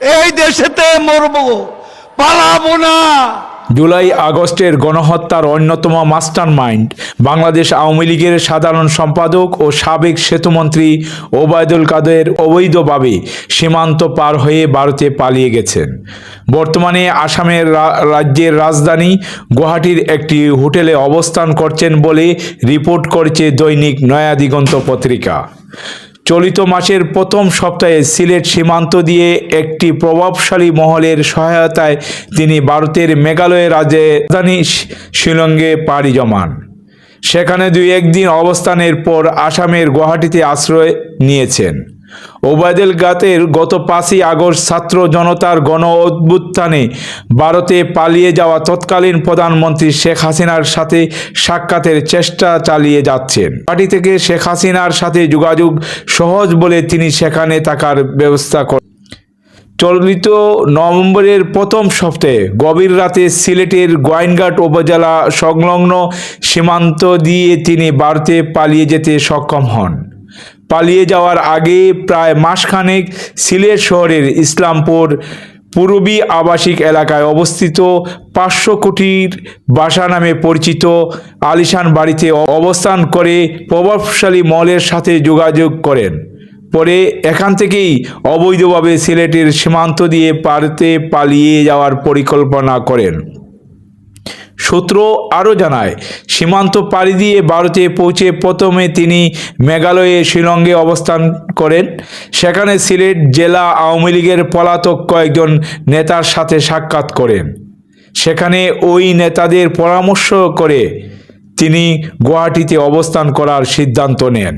এই দেশেতে মরবো। পালাবো না। জুলাই আগস্টের গণহত্যার অন্যতম মাস্টার মাইন্ড বাংলাদেশ আওয়ামী লীগের সাধারণ সম্পাদক ও সাবেক সেতুমন্ত্রী ওবায়দুল কাদের অবৈধভাবে সীমান্ত পার হয়ে ভারতে পালিয়ে গেছেন। বর্তমানে আসামের রাজ্যের রাজধানী গুয়াহাটির একটি হোটেলে অবস্থান করছেন বলে রিপোর্ট করছে দৈনিক নয়া দিগন্ত পত্রিকা। চলিত মাসের প্রথম সপ্তাহে সিলেট সীমান্ত দিয়ে একটি প্রভাবশালী মহলের সহায়তায় তিনি ভারতের মেঘালয় রাজ্যে রাজধানী শিলংয়ে পাড়ি জমান। সেখানে দুই একদিন অবস্থানের পর আসামের গুয়াহাটিতে আশ্রয় নিয়েছেন। ওবায়দুল গাতের গত পাঁচই আগস্ট ছাত্র জনতার গণ অভ্যুত্থানে ভারতে পালিয়ে যাওয়া তৎকালীন প্রধানমন্ত্রী শেখ হাসিনার সাথে সাক্ষাতের চেষ্টা চালিয়ে যাচ্ছেন। পার্টি থেকে শেখ হাসিনার সাথে যোগাযোগ সহজ বলে তিনি সেখানে থাকার ব্যবস্থা করেন চলিত নভেম্বরের প্রথম সপ্তাহে গভীর রাতে সিলেটের গোয়াইনঘাট উপজেলা সংলগ্ন সীমান্ত দিয়ে তিনি ভারতে পালিয়ে যেতে সক্ষম হন। পালিয়ে যাওয়ার আগে প্রায় মাসখানেক সিলেট শহরের ইসলামপুর পূর্বী আবাসিক এলাকায় অবস্থিত পাঁচশো কোটির বাসা নামে পরিচিত আলিশান বাড়িতে অবস্থান করে প্রভাবশালী মলের সাথে যোগাযোগ করেন। পরে এখান থেকেই অবৈধভাবে সিলেটের সীমান্ত দিয়ে পারতে পালিয়ে যাওয়ার পরিকল্পনা করেন। সূত্র আরও জানায়, সীমান্ত পাড়ি দিয়ে ভারতে পৌঁছে প্রথমে তিনি মেঘালয়ে শিলংয়ে অবস্থান করেন। সেখানে সিলেট জেলা আওয়ামী লীগের পলাতক কয়েকজন নেতার সাথে সাক্ষাৎ করেন। সেখানে ওই নেতাদের পরামর্শ করে তিনি গুয়াহাটিতে অবস্থান করার সিদ্ধান্ত নেন।